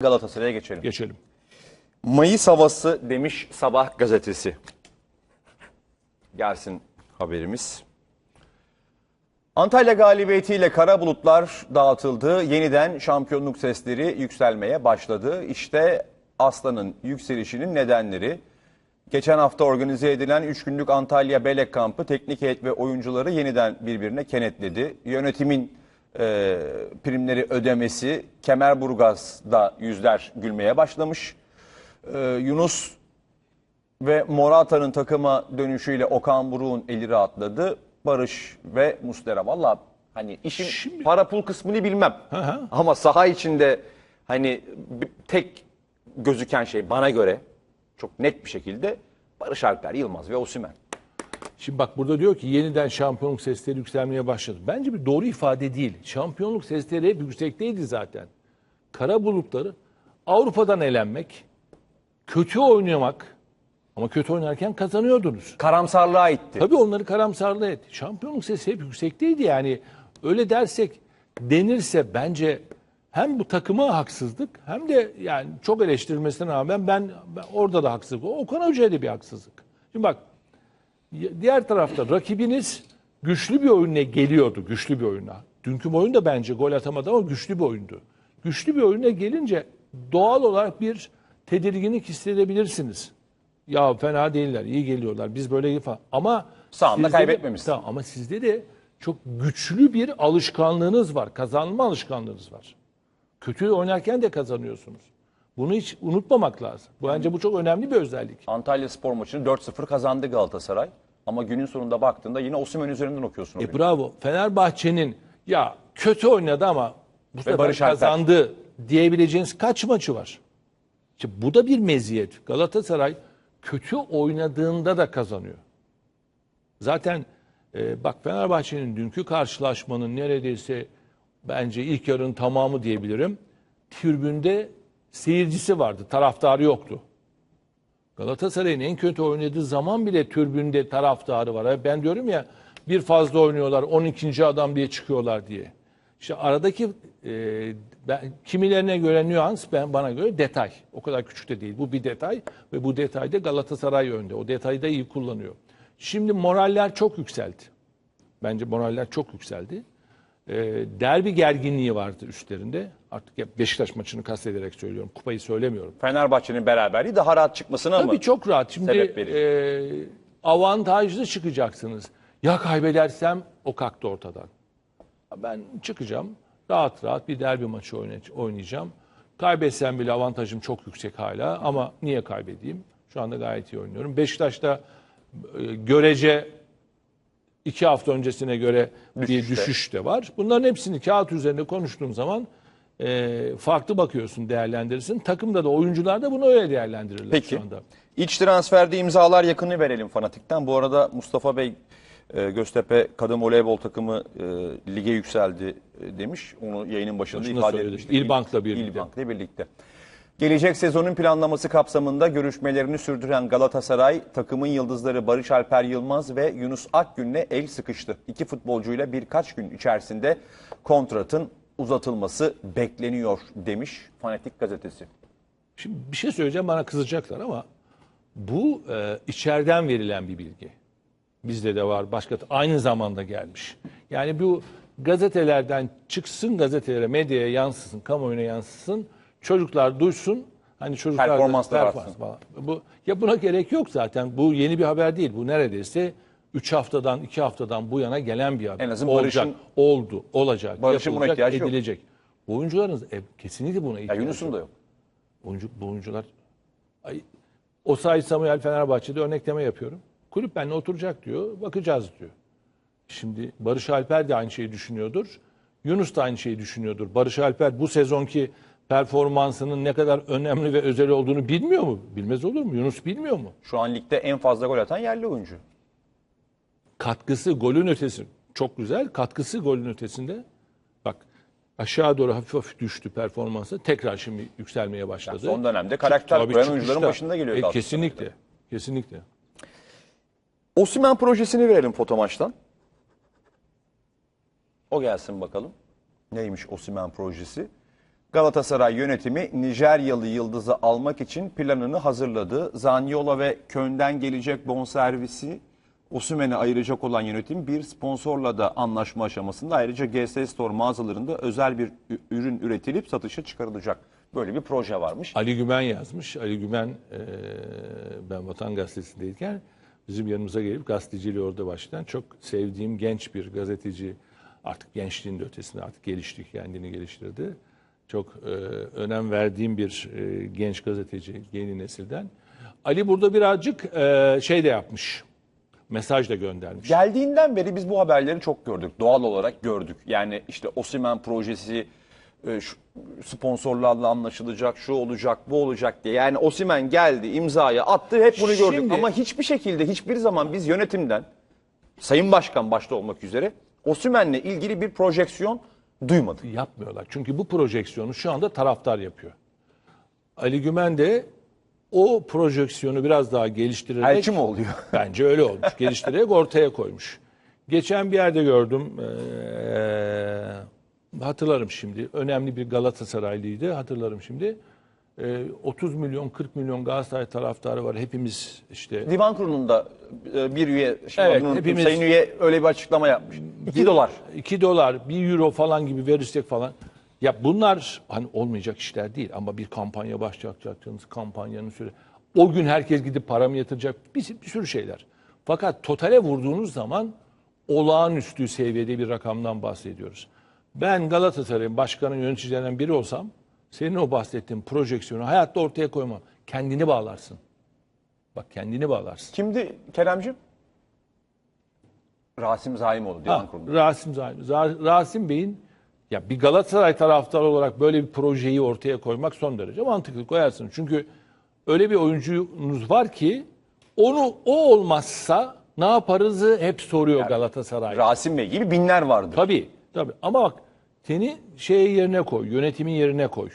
Galatasaray'a geçelim. Geçelim. Mayıs havası demiş Sabah gazetesi. Gelsin haberimiz. Antalya galibiyetiyle kara bulutlar dağıtıldı. Yeniden şampiyonluk sesleri yükselmeye başladı. İşte Aslan'ın yükselişinin nedenleri. Geçen hafta organize edilen 3 günlük Antalya Belek kampı teknik heyet ve oyuncuları yeniden birbirine kenetledi. Yönetimin e, primleri ödemesi Kemerburgaz'da yüzler gülmeye başlamış. E, Yunus ve Morata'nın takıma dönüşüyle Okan Buruk'un eli rahatladı. Barış ve Muslera. Valla hani işin Şimdi- para pul kısmını bilmem. hı. Ama saha içinde hani tek gözüken şey bana göre çok net bir şekilde Barış Alper, Yılmaz ve Osimhen. Şimdi bak burada diyor ki yeniden şampiyonluk sesleri yükselmeye başladı. Bence bir doğru ifade değil. Şampiyonluk sesleri hep yüksekteydi zaten. Kara bulutları Avrupa'dan elenmek, kötü oynamak ama kötü oynarken kazanıyordunuz. Karamsarlığa itti. Tabii onları karamsarlığa etti. Şampiyonluk sesi hep yüksekteydi yani. Öyle dersek denirse bence hem bu takıma haksızlık hem de yani çok eleştirilmesine rağmen ben, ben orada da haksızlık. Okan Hoca'ya da bir haksızlık. Şimdi bak diğer tarafta rakibiniz güçlü bir oyunla geliyordu. Güçlü bir oyuna. Dünkü oyun da bence gol atamadı ama güçlü bir oyundu. Güçlü bir oyuna gelince doğal olarak bir tedirginlik hissedebilirsiniz. Ya fena değiller, iyi geliyorlar. Biz böyle falan. Ama Sahanda kaybetmemişsin. Tamam, ama sizde de çok güçlü bir alışkanlığınız var. Kazanma alışkanlığınız var. Kötü oynarken de kazanıyorsunuz. Bunu hiç unutmamak lazım. Bu bence bu çok önemli bir özellik. Antalya spor maçını 4-0 kazandı Galatasaray. Ama günün sonunda baktığında yine Osimhen üzerinden okuyorsun. o E günü. bravo. Fenerbahçe'nin ya kötü oynadı ama bu sefer Barış Alper. kazandı diyebileceğiniz kaç maçı var? İşte bu da bir meziyet. Galatasaray kötü oynadığında da kazanıyor. Zaten e, bak Fenerbahçe'nin dünkü karşılaşmanın neredeyse bence ilk yarının tamamı diyebilirim. Tribünde seyircisi vardı, taraftarı yoktu. Galatasaray'ın en kötü oynadığı zaman bile türbünde taraftarı var. Ben diyorum ya bir fazla oynuyorlar 12. adam diye çıkıyorlar diye. İşte aradaki e, ben, kimilerine göre nüans ben bana göre detay. O kadar küçük de değil. Bu bir detay ve bu detayda Galatasaray önde. O detayı da iyi kullanıyor. Şimdi moraller çok yükseldi. Bence moraller çok yükseldi. E, derbi gerginliği vardı üstlerinde. Artık ya Beşiktaş maçını kastederek söylüyorum. Kupayı söylemiyorum. Fenerbahçe'nin beraberliği daha rahat çıkmasına mı? Tabii çok rahat. Şimdi sebep e, avantajlı çıkacaksınız. Ya kaybedersem o kalktı ortadan. Ben çıkacağım. Rahat rahat bir derbi maçı oynay- oynayacağım. Kaybetsem bile avantajım çok yüksek hala ama niye kaybedeyim? Şu anda gayet iyi oynuyorum. Beşiktaş'ta e, görece iki hafta öncesine göre bir Düşüşte. düşüş de var. Bunların hepsini kağıt üzerinde konuştuğum zaman e, farklı bakıyorsun, değerlendirirsin. Takımda da oyuncular da bunu öyle değerlendirirler Peki. şu anda. İç transferde imzalar yakını verelim fanatikten. Bu arada Mustafa Bey e, Göztepe Kadın Voleybol takımı e, lige yükseldi e, demiş. Onu yayının başında Başında ifade etmiştik. İlbank'la birlikte. İlbank'la birlikte. Gelecek sezonun planlaması kapsamında görüşmelerini sürdüren Galatasaray takımın yıldızları Barış Alper Yılmaz ve Yunus Akgün'le el sıkıştı. İki futbolcuyla birkaç gün içerisinde kontratın uzatılması bekleniyor demiş Fanatik gazetesi. Şimdi bir şey söyleyeceğim bana kızacaklar ama bu e, içeriden verilen bir bilgi. Bizde de var başka aynı zamanda gelmiş. Yani bu gazetelerden çıksın gazetelere, medyaya yansısın, kamuoyuna yansısın. Çocuklar duysun. Hani çocuklar performans artsın. falan. Bu ya buna gerek yok zaten. Bu yeni bir haber değil. Bu neredeyse 3 haftadan, 2 haftadan bu yana gelen bir haber. En azından olacak, Barış'ın- oldu, olacak, Barış'ın buna yapılacak, ihtiyacı yok. edilecek. Bu oyuncuların e, kesinlikle buna Ya ihtiyacı Yunus'un da yok. Oyuncu, bu oyuncular... Ay, Osayi Samuel Fenerbahçe'de örnekleme yapıyorum. Kulüp benimle oturacak diyor, bakacağız diyor. Şimdi Barış Alper de aynı şeyi düşünüyordur. Yunus da aynı şeyi düşünüyordur. Barış Alper bu sezonki performansının ne kadar önemli ve özel olduğunu bilmiyor mu? Bilmez olur mu? Yunus bilmiyor mu? Şu an ligde en fazla gol atan yerli oyuncu. Katkısı golün ötesi çok güzel. Katkısı golün ötesinde bak aşağı doğru hafif hafif düştü performansı. Tekrar şimdi yükselmeye başladı. son dönemde karakter Tabii koyan oyuncuların başında geliyor E, kesinlikle. Kesinlikle. Osimhen projesini verelim fotomaçtan. O gelsin bakalım. Neymiş Osimhen projesi? Galatasaray yönetimi Nijeryalı yıldızı almak için planını hazırladı. Zaniola ve Köln'den gelecek bonservisi Osimhen'e ayıracak olan yönetim bir sponsorla da anlaşma aşamasında. Ayrıca GS Store mağazalarında özel bir ürün üretilip satışa çıkarılacak. Böyle bir proje varmış. Ali Gümen yazmış. Ali Gümen ben Vatan Gazetesi'ndeyken bizim yanımıza gelip gazeteciliği orada başlayan çok sevdiğim genç bir gazeteci. Artık gençliğin de ötesinde artık gelişti, kendini geliştirdi. Çok önem verdiğim bir genç gazeteci yeni nesilden. Ali burada birazcık şey de yapmış. Mesaj da göndermiş. Geldiğinden beri biz bu haberleri çok gördük. Doğal olarak gördük. Yani işte Osimhen projesi e, şu- sponsorlarla anlaşılacak, şu olacak, bu olacak diye. Yani Osimhen geldi, imzayı attı, hep bunu gördük. Şimdi- Ama hiçbir şekilde, hiçbir zaman biz yönetimden, Sayın Başkan başta olmak üzere, Osimhen'le ilgili bir projeksiyon duymadık. yapmıyorlar. Çünkü bu projeksiyonu şu anda taraftar yapıyor. Ali Gümen de o projeksiyonu biraz daha geliştirerek Elçi mi oluyor? bence öyle olmuş. Geliştirerek ortaya koymuş. Geçen bir yerde gördüm. eee, hatırlarım şimdi. Önemli bir Galatasaraylıydı. Hatırlarım şimdi. Eee, 30 milyon 40 milyon Galatasaray taraftarı var. Hepimiz işte Divan Kurulu'nda e, bir üye, şimdi Evet, adını unuttum, hepimiz- sayın üye öyle bir açıklama yapmış. 2 dolar. 2 dolar, 1 euro falan gibi verirsek falan. Ya bunlar hani olmayacak işler değil ama bir kampanya başlatacaksınız, kampanyanın süre. O gün herkes gidip para mı yatıracak? Bir, bir sürü şeyler. Fakat totale vurduğunuz zaman olağanüstü seviyede bir rakamdan bahsediyoruz. Ben Galatasaray'ın başkanı yöneticilerinden biri olsam senin o bahsettiğin projeksiyonu hayatta ortaya koymam. Kendini bağlarsın. Bak kendini bağlarsın. Kimdi Keremciğim? Rasim Zaimoğlu Divan Ha. Rasim Zaim- Za- Rasim Bey'in ya bir Galatasaray taraftarı olarak böyle bir projeyi ortaya koymak son derece mantıklı koyarsınız. Çünkü öyle bir oyuncunuz var ki onu o olmazsa ne yaparızı hep soruyor Galatasaray. Rasim Bey gibi binler vardır. Tabii, tabii. Ama bak seni şey yerine koy, yönetimin yerine koy.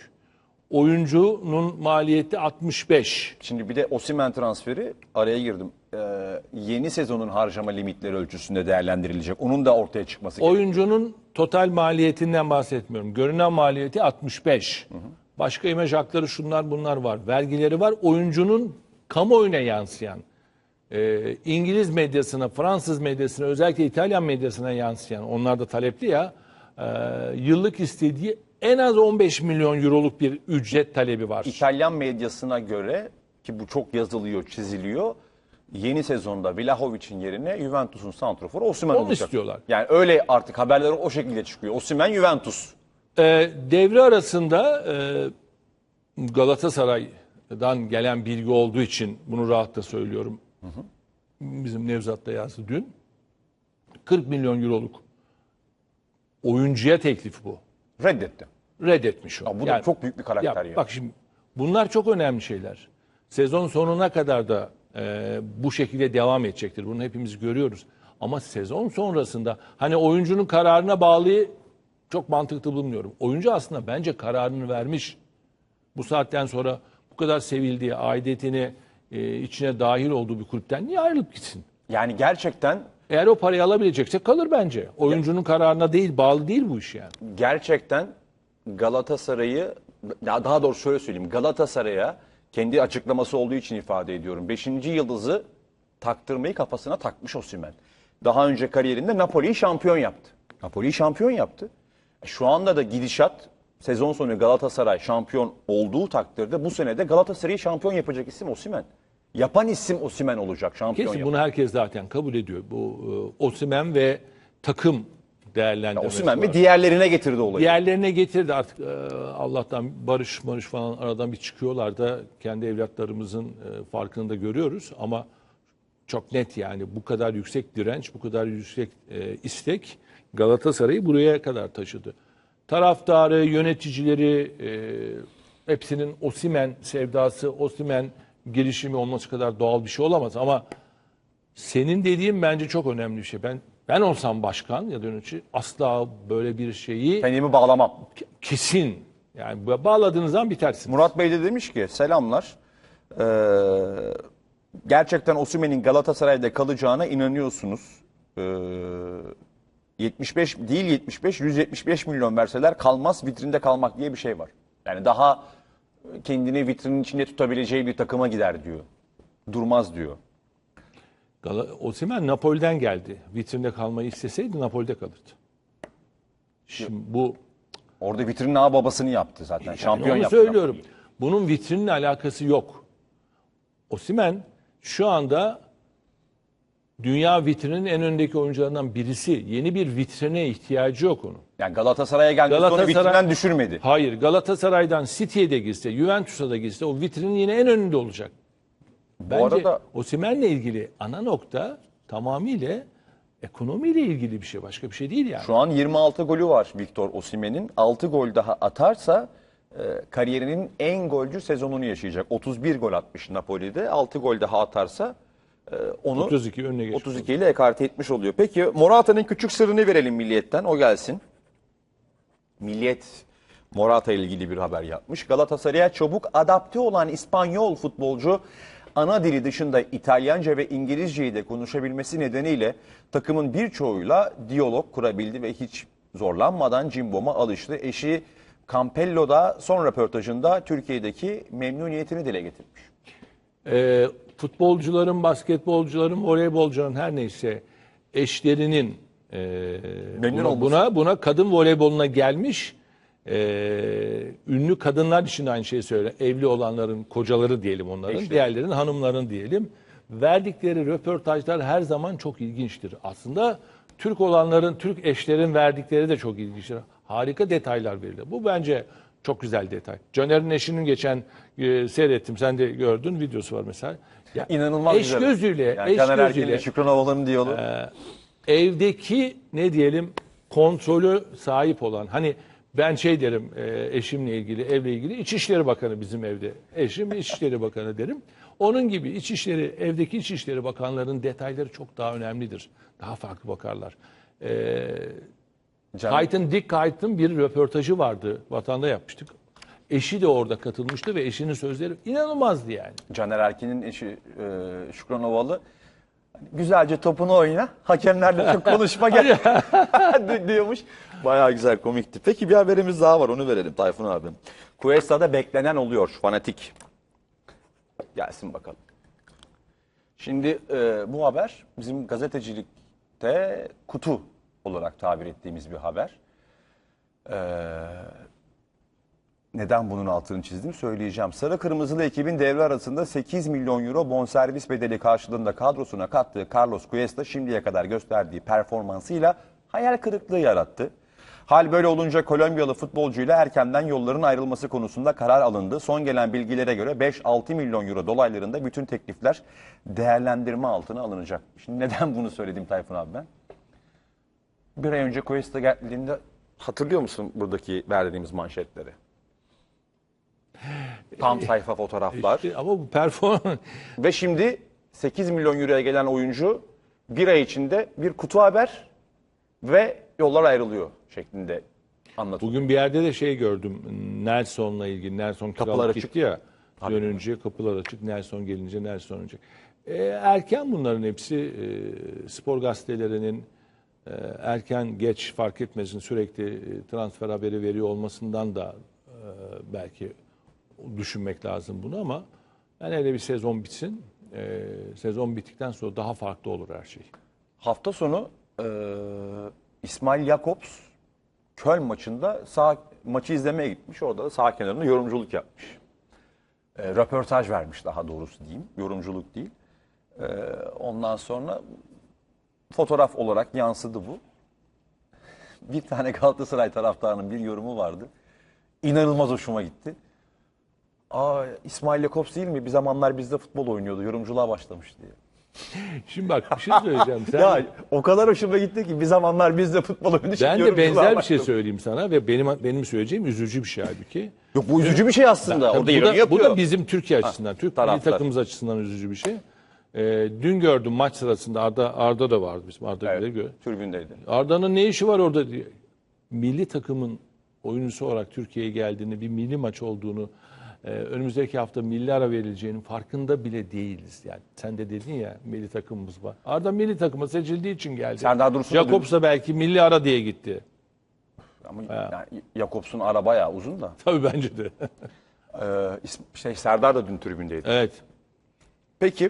Oyuncunun maliyeti 65. Şimdi bir de Osimhen transferi araya girdim. Ee, yeni sezonun harcama limitleri ölçüsünde değerlendirilecek. Onun da ortaya çıkması gerekiyor. Oyuncunun total maliyetinden bahsetmiyorum. Görünen maliyeti 65. Başka imaj hakları şunlar bunlar var. Vergileri var. Oyuncunun kamuoyuna yansıyan, e, İngiliz medyasına, Fransız medyasına, özellikle İtalyan medyasına yansıyan, onlar da talepli ya, e, yıllık istediği en az 15 milyon euroluk bir ücret talebi var. İtalyan medyasına göre ki bu çok yazılıyor, çiziliyor. Yeni sezonda Vlahovic'in yerine Juventus'un santroforu Osimhen Onu olacak. istiyorlar. Yani öyle artık haberler o şekilde çıkıyor. Osimhen Juventus. E, devre arasında e, Galatasaray'dan gelen bilgi olduğu için bunu rahatla söylüyorum. Bizim Nevzat da yazdı dün. 40 milyon euroluk oyuncuya teklif bu. Reddetti. Reddetmiş o. Ya bu da çok büyük bir karakter ya. Bak şimdi bunlar çok önemli şeyler. Sezon sonuna kadar da e, bu şekilde devam edecektir. Bunu hepimiz görüyoruz. Ama sezon sonrasında hani oyuncunun kararına bağlı çok mantıklı bulmuyorum. Oyuncu aslında bence kararını vermiş. Bu saatten sonra bu kadar sevildiği, aidiyetini e, içine dahil olduğu bir kulüpten niye ayrılıp gitsin? Yani gerçekten Eğer o parayı alabilecekse kalır bence. Oyuncunun kararına değil, bağlı değil bu iş yani. gerçekten Galatasaray'ı ya daha doğrusu şöyle söyleyeyim. Galatasaray'a kendi açıklaması olduğu için ifade ediyorum. Beşinci yıldızı taktırmayı kafasına takmış Osimhen. Daha önce kariyerinde Napoli'yi şampiyon yaptı. Napoli'yi şampiyon yaptı. E, Şu anda da gidişat sezon sonu Galatasaray şampiyon olduğu takdirde bu sene de Galatasaray'ı şampiyon yapacak isim Osimhen. Yapan isim Osimhen olacak şampiyon Kesin yapan. bunu herkes zaten kabul ediyor. Bu e, Osimhen ve takım değerlendirmesi Osimhen ve diğerlerine getirdi olayı. Diğerlerine getirdi artık e, Allah'tan barış barış falan aradan bir çıkıyorlar da kendi evlatlarımızın e, farkını da görüyoruz ama çok net yani bu kadar yüksek direnç, bu kadar yüksek e, istek Galatasaray'ı buraya kadar taşıdı. Taraftarı, yöneticileri e, hepsinin Osimen sevdası, Osimen girişimi olması kadar doğal bir şey olamaz ama senin dediğin bence çok önemli bir şey. Ben ben olsam başkan ya da yönetici asla böyle bir şeyi Kendimi bağlamam. kesin yani bağladığınız zaman bitersiniz. Murat Bey de demiş ki selamlar. Ee, gerçekten Osimhen'in Galatasaray'da kalacağına inanıyorsunuz. Ee, 75 değil 75 175 milyon verseler kalmaz vitrinde kalmak diye bir şey var. Yani daha kendini vitrinin içinde tutabileceği bir takıma gider diyor. Durmaz diyor. Gala- Osimhen Napoli'den geldi. Vitrinde kalmayı isteseydi Napoli'de kalırdı. Şimdi bu Orada vitrinin ağ babasını yaptı zaten. Şampiyon onu yaptı. söylüyorum. Bunun vitrinle alakası yok. Osimhen şu anda dünya vitrininin en öndeki oyuncularından birisi. Yeni bir vitrine ihtiyacı yok onun. Yani Galatasaray'a gelmesi onu Galatasaray- vitrinden düşürmedi. Hayır Galatasaray'dan City'ye de gitse, Juventus'a da gitse o vitrinin yine en önünde olacak. Bence arada- Osimhen'le ilgili ana nokta tamamıyla ekonomiyle ilgili bir şey. Başka bir şey değil yani. Şu an 26 golü var Victor Osimhen'in. 6 gol daha atarsa e, kariyerinin en golcü sezonunu yaşayacak. 31 gol atmış Napoli'de. 6 gol daha atarsa e, onu 32 önüne geçmiş 32 ile ekarte etmiş oluyor. Peki Morata'nın küçük sırrını verelim Milliyet'ten. O gelsin. Milliyet Morata ile ilgili bir haber yapmış. Galatasaray'a çabuk adapte olan İspanyol futbolcu ana dili dışında İtalyanca ve İngilizceyi de konuşabilmesi nedeniyle takımın birçoğuyla diyalog kurabildi ve hiç zorlanmadan Cimbom'a alıştı. Eşi Campello da son röportajında Türkiye'deki memnuniyetini dile getirmiş. Ee, futbolcuların, basketbolcuların, voleybolcuların her neyse eşlerinin e, Memnun buna, olması. buna buna kadın voleyboluna gelmiş e, ünlü kadınlar için aynı şeyi söyle. Evli olanların kocaları diyelim onların, Eşleri. diğerlerinin hanımların diyelim. Verdikleri röportajlar her zaman çok ilginçtir. Aslında Türk olanların, Türk eşlerin verdikleri de çok ilginçtir. Harika detaylar verilir. Bu bence çok güzel detay. Caner'in eşinin geçen e, seyrettim. Sen de gördün. Videosu var mesela. Ya, İnanılmaz eş güzel. gözüyle, Yani eş Caner gözüyle ile Şükran Ovalı'nın diyaloğu. evdeki ne diyelim kontrolü sahip olan hani ben şey derim e, eşimle ilgili evle ilgili İçişleri Bakanı bizim evde. Eşim İçişleri Bakanı derim. Onun gibi İçişleri evdeki İçişleri Bakanların detayları çok daha önemlidir. Daha farklı bakarlar. Caner- Kayt'ın Dick Kayt'ın bir röportajı vardı. Vatanda yapmıştık. Eşi de orada katılmıştı ve eşinin sözleri inanılmazdı yani. Caner Erkin'in eşi e, Şükran Ovalı güzelce topunu oyna, hakemlerle çok konuşma gel di- diyormuş. Bayağı güzel komikti. Peki bir haberimiz daha var onu verelim Tayfun abi. Cuesta'da beklenen oluyor fanatik. Gelsin bakalım. Şimdi e, bu haber bizim gazetecilikte kutu olarak tabir ettiğimiz bir haber. E, neden bunun altını çizdim söyleyeceğim. Sarı Kırmızılı ekibin devre arasında 8 milyon euro bonservis bedeli karşılığında kadrosuna kattığı Carlos Cuesta şimdiye kadar gösterdiği performansıyla hayal kırıklığı yarattı. Hal böyle olunca Kolombiyalı futbolcuyla erkenden yolların ayrılması konusunda karar alındı. Son gelen bilgilere göre 5-6 milyon euro dolaylarında bütün teklifler değerlendirme altına alınacak. Şimdi neden bunu söyledim Tayfun abi ben? Bir ay önce Cuesta geldiğinde hatırlıyor musun buradaki verdiğimiz manşetleri? Tam sayfa fotoğraflar. İşte ama bu performans Ve şimdi 8 milyon euroya gelen oyuncu bir ay içinde bir kutu haber ve yollar ayrılıyor şeklinde anlatılıyor. Bugün bir yerde de şey gördüm. Nelson'la ilgili. Nelson Kapılar açık. gitti ya. Dönünce kapılar açık. Nelson gelince Nelson önce. E, erken bunların hepsi e, spor gazetelerinin e, erken geç fark etmesin sürekli e, transfer haberi veriyor olmasından da e, belki düşünmek lazım bunu ama ben hele bir sezon bitsin. E, sezon bittikten sonra daha farklı olur her şey. Hafta sonu e, İsmail Jakobs Köln maçında sağ maçı izlemeye gitmiş. Orada da sağ kenarında yorumculuk yapmış. E, röportaj vermiş daha doğrusu diyeyim. Yorumculuk değil. E, ondan sonra fotoğraf olarak yansıdı bu. Bir tane Galatasaray taraftarının bir yorumu vardı. İnanılmaz hoşuma gitti. Aa İsmail Jakobs değil mi? Bir zamanlar bizde futbol oynuyordu. Yorumculuğa başlamış diye. Şimdi bak bir şey söyleyeceğim. Sen, Ya o kadar hoşuma gitti ki bir zamanlar biz de futbol oynadık. Ben de yorumculuğa benzer bir şey söyleyeyim sana ve benim benim söyleyeceğim üzücü bir şey halbuki. Yok bu üzücü bir şey aslında. Tabii Orada bu, da, bu da bizim Türkiye açısından, Türk milli taraftar. takımımız açısından üzücü bir şey. Ee, dün gördüm maç sırasında Arda Arda da vardı bizim Arda Güler'i gö- Tribündeydi. Arda'nın ne işi var orada diye. Milli takımın oyuncusu olarak Türkiye'ye geldiğini, bir milli maç olduğunu, e, önümüzdeki hafta milli ara verileceğinin farkında bile değiliz. Yani sen de dedin ya milli takımımız var. Arda milli takıma seçildiği için geldi. Serdar Dursun da Jakobs da belki milli ara diye gitti. Ama yani Jakobs'un ara bayağı uzun da. Tabii bence de. Ee, şey Serdar da dün tribündeydi. evet. Peki